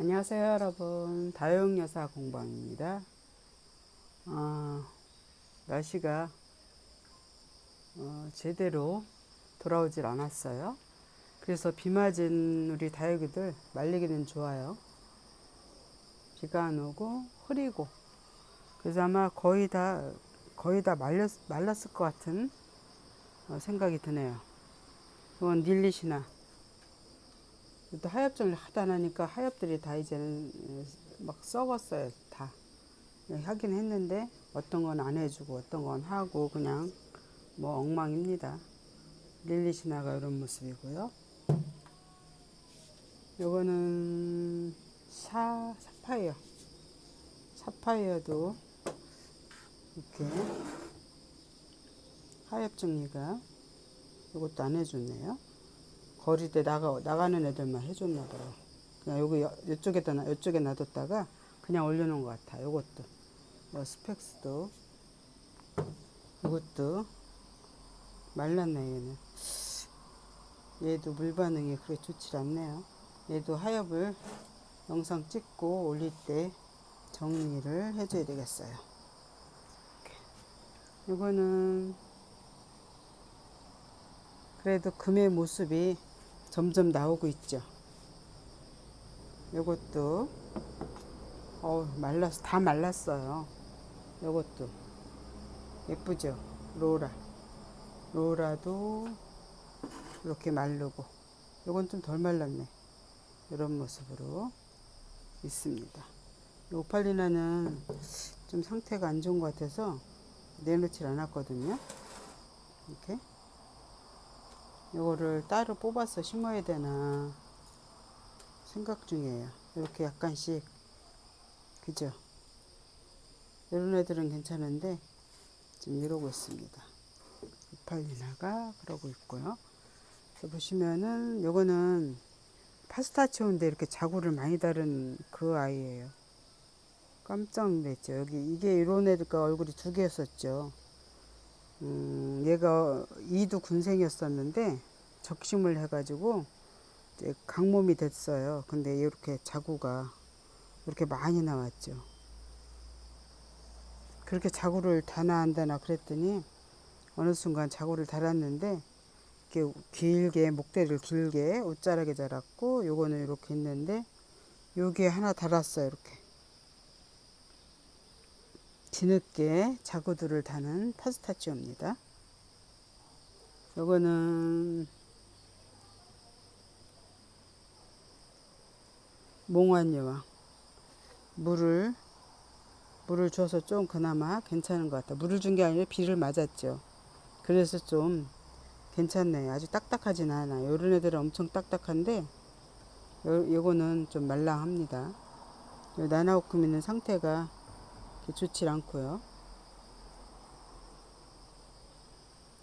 안녕하세요 여러분. 다용여사 공방입니다. 어, 날씨가 어, 제대로 돌아오질 않았어요. 그래서 비 맞은 우리 다육이들 말리기는 좋아요. 비가 안 오고 흐리고. 그래서 아마 거의 다 거의 다 말렸, 말랐을 것 같은 어, 생각이 드네요. 이건 닐리시나 또 하엽종을 하다 나니까 하엽들이 다 이제는 막 썩었어요 다. 하긴 했는데 어떤 건 안 해주고 어떤 건 하고 그냥 뭐 엉망입니다. 릴리시나가 이런 모습이고요. 요거는 사, 사파이어. 사파이어도 이렇게 하엽 정리가 이것도 안 해줬네요 거리대 나가 나가는 애들만 해줬나 봐요. 그냥 여기 이쪽에다 놔- 이쪽에 놔뒀다가 그냥 올려놓은 것 같아. 요것도 요 스펙스도 이것도 말랐네 얘는. 얘도 물 반응이 그렇게 좋지 않네요. 얘도 하엽을 영상 찍고 올릴 때 정리를 해줘야 되겠어요. 이거는 그래도 금의 모습이 점점 나오고 있죠. 요것도 어 말랐 다 말랐어요. 요것도 예쁘죠. 로라 로라도 이렇게 마르고 요건 좀 덜 말랐네. 이런 모습으로 있습니다. 이 오팔리나는 좀 상태가 안 좋은 것 같아서 내놓질 않았거든요. 이렇게 이거를 따로 뽑아서 심어야 되나 생각 중이에요. 이렇게 약간씩 그죠? 이런 애들은 괜찮은데 지금 이러고 있습니다. 이팔리나가 그러고 있고요. 보시면은 요거는 파스타치오인데 이렇게 자구를 많이 다른 그 아이예요. 깜짝 놀랐죠. 여기 이게 이런 애들과 얼굴이 두 개였었죠. 음, 얘가 이두 군생이었었는데 적심을 해가지고 이제 강몸이 됐어요. 근데 이렇게 자구가 이렇게 많이 나왔죠. 그렇게 자구를 다나 안 다나 그랬더니 어느 순간 자구를 달았는데 이렇게 길게 목대를 길게 옷자락에 자랐고 요거는 이렇게 있는데 여기에 하나 달았어요. 이렇게 뒤늦게 자구들을 다는 파스타치오입니다. 요거는 몽환 여왕 물을 물을 줘서 좀 그나마 괜찮은 것 같다. 물을 준 게 아니라 비를 맞았죠. 그래서 좀 괜찮네요. 아주 딱딱하진 않아요. 이런 애들은 엄청 딱딱한데 요, 요거는 좀 말랑합니다. 요 나나오크미는 상태가 좋지 않고요.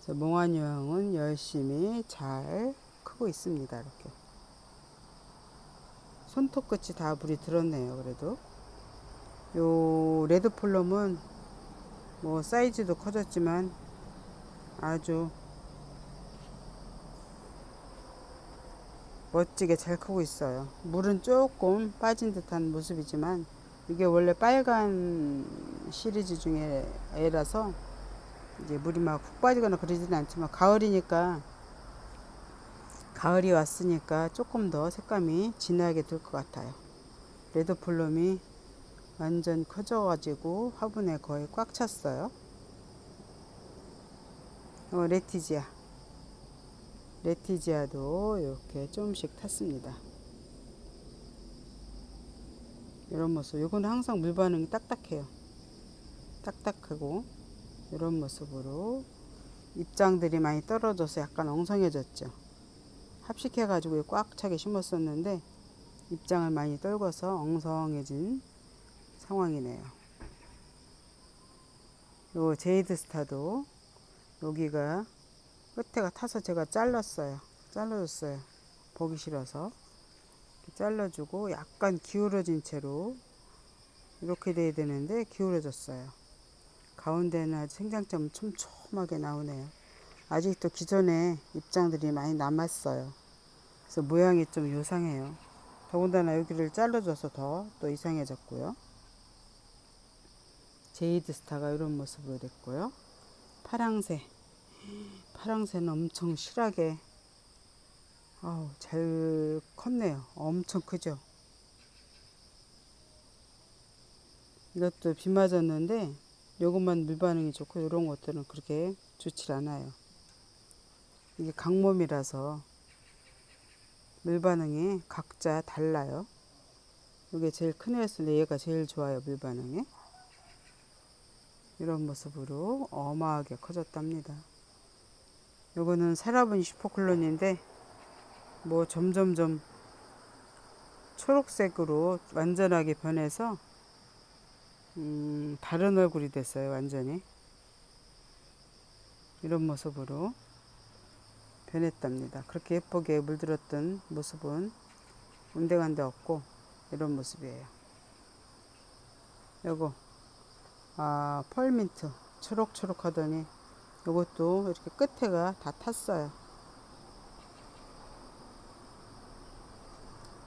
몽환여왕은 열심히 잘 크고 있습니다. 이렇게 손톱 끝이 다 물이 들었네요. 그래도 요 레드 폴럼은 뭐 사이즈도 커졌지만 아주 멋지게 잘 크고 있어요. 물은 조금 빠진 듯한 모습이지만 이게 원래 빨간 시리즈 중에 애라서 이제 물이 막푹 빠지거나 그러지는 않지만 가을이니까 가을이 왔으니까 조금 더 색감이 진하게 될것 같아요. 레드폴럼이 완전 커져가지고 화분에 거의 꽉 찼어요. 어, 레티지아. 레티지아도 이렇게 조금씩 탔습니다. 이런 모습. 요거는 항상 물 반응이 딱딱해요. 딱딱하고 이런 모습으로 입장들이 많이 떨어져서 약간 엉성해졌죠. 합식해가지고 꽉 차게 심었었는데 입장을 많이 떨궈서 엉성해진 상황이네요. 요 제이드 스타도 여기가 끝에가 타서 제가 잘랐어요. 잘라줬어요. 보기 싫어서. 잘라주고 약간 기울어진 채로 이렇게 돼야 되는데 기울어졌어요. 가운데는 아주 생장점 촘촘하게 나오네요. 아직도 기존에 입장들이 많이 남았어요. 그래서 모양이 좀 요상해요. 더군다나 여기를 잘라줘서 더 또 이상해졌고요. 제이드 스타가 이런 모습으로 됐고요. 파랑새. 파랑새는 엄청 실하게 아우, 잘 컸네요. 엄청 크죠. 이것도 비 맞았는데 요것만 물 반응이 좋고 이런 것들은 그렇게 좋지 않아요. 이게 강몸이라서 물 반응이 각자 달라요. 이게 제일 큰 애였는데 얘가 제일 좋아요 물 반응이. 이런 모습으로 어마하게 커졌답니다. 요거는 세라분 슈퍼클론인데 뭐 점점점 초록색으로 완전하게 변해서 음, 다른 얼굴이 됐어요 완전히 이런 모습으로 변했답니다. 그렇게 예쁘게 물들었던 모습은 온데간데 없고 이런 모습이에요. 요거 아 펄민트 초록초록 하더니 요것도 이렇게 끝에가 다 탔어요.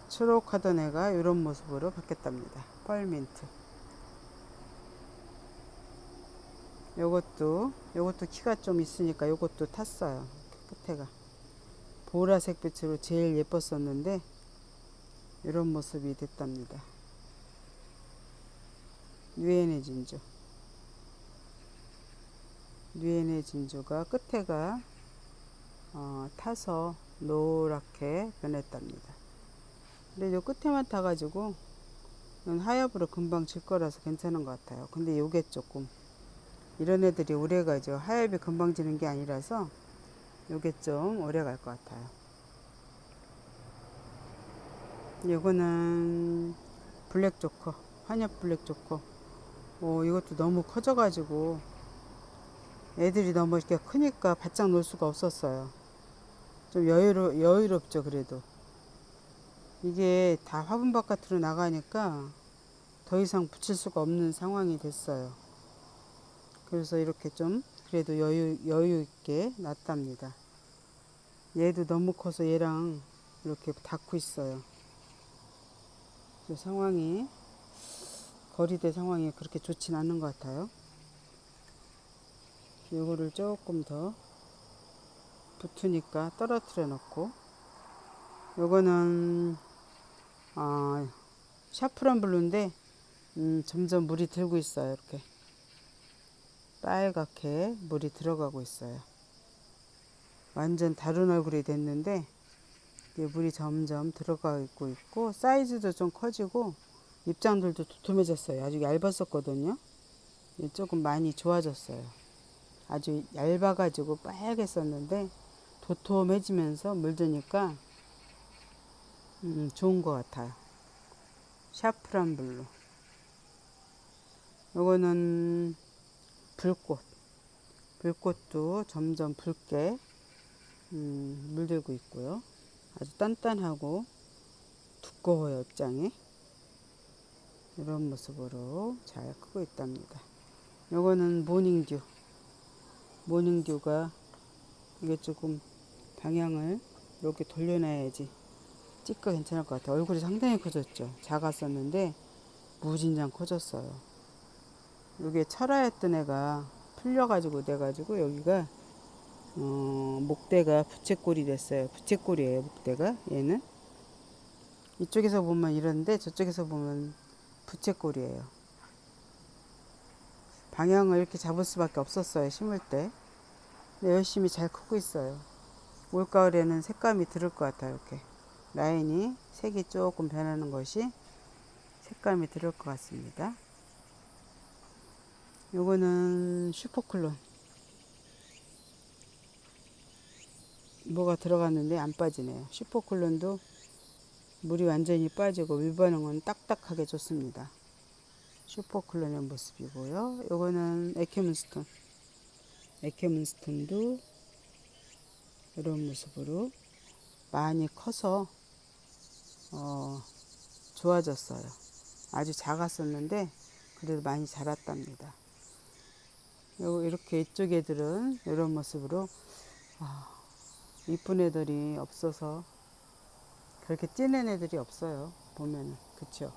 초록하던 애가 이런 모습으로 바뀌었답니다. 펄민트. 요것도 요것도 키가 좀 있으니까 요것도 탔어요. 끝에가 보라색 빛으로 제일 예뻤었는데 이런 모습이 됐답니다. 뉴에네 진주 뉴에네 진주가 끝에가 어, 타서 노랗게 변했답니다. 근데 요 끝에만 타가지고 이건 하엽으로 금방 질 거라서 괜찮은 것 같아요. 근데 요게 조금 이런 애들이 오래 가죠. 하엽이 금방 지는 게 아니라서 요게 좀 오래 갈 것 같아요. 요거는 블랙 조커, 한엽 블랙 조커. 오, 이것도 너무 커져가지고 애들이 너무 이렇게 크니까 바짝 놀 수가 없었어요. 좀 여유로, 여유롭죠, 그래도. 이게 다 화분 바깥으로 나가니까 더 이상 붙일 수가 없는 상황이 됐어요. 그래서 이렇게 좀 그래도 여유, 여유 있게 놨답니다. 얘도 너무 커서 얘랑 이렇게 닿고 있어요. 그 상황이, 거리대 상황이 그렇게 좋진 않은 것 같아요. 요거를 조금 더 붙으니까 떨어뜨려 놓고, 요거는, 어, 샤프란 블루인데, 음, 점점 물이 들고 있어요. 이렇게. 빨갛게 물이 들어가고 있어요. 완전 다른 얼굴이 됐는데 물이 점점 들어가고 있고 사이즈도 좀 커지고 입장들도 두툼해졌어요. 아주 얇았었거든요. 조금 많이 좋아졌어요. 아주 얇아가지고 빨갰었는데 도톰해지면서 물드니까 음, 좋은 것 같아요. 샤프란 블루. 요거는 불꽃. 불꽃도 점점 붉게 음, 물들고 있고요. 아주 단단하고 두꺼워요, 입장이. 이런 모습으로 잘 크고 있답니다. 요거는 모닝듀. 모닝듀가 이게 조금 방향을 이렇게 돌려놔야지 찍가 괜찮을 것 같아요. 얼굴이 상당히 커졌죠. 작았었는데 무진장 커졌어요. 이게 철화였던 애가 풀려가지고 돼가지고 여기가 어, 목대가 부채꼴이 됐어요. 부채꼴이에요, 목대가 얘는. 이쪽에서 보면 이런데 저쪽에서 보면 부채꼴이에요. 방향을 이렇게 잡을 수밖에 없었어요, 심을 때. 열심히 잘 크고 있어요. 올가을에는 색감이 들을 것 같아요, 이렇게. 라인이 색이 조금 변하는 것이 색감이 들을 것 같습니다. 요거는 슈퍼클론. 뭐가 들어갔는데 안 빠지네요. 슈퍼클론도 물이 완전히 빠지고 밀반응은 딱딱하게 좋습니다. 슈퍼클론의 모습이고요. 요거는 에케문스톤. 에케문스톤도 이런 모습으로 많이 커서 어, 좋아졌어요. 아주 작았었는데 그래도 많이 자랐답니다 이렇게 이쪽 애들은 이런 모습으로 아, 이쁜 애들이 없어서 그렇게 찌는 애들이 없어요. 보면은 그쵸?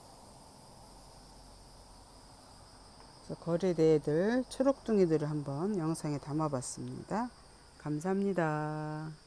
거리대 애들 초록둥이들을 한번 영상에 담아봤습니다. 감사합니다.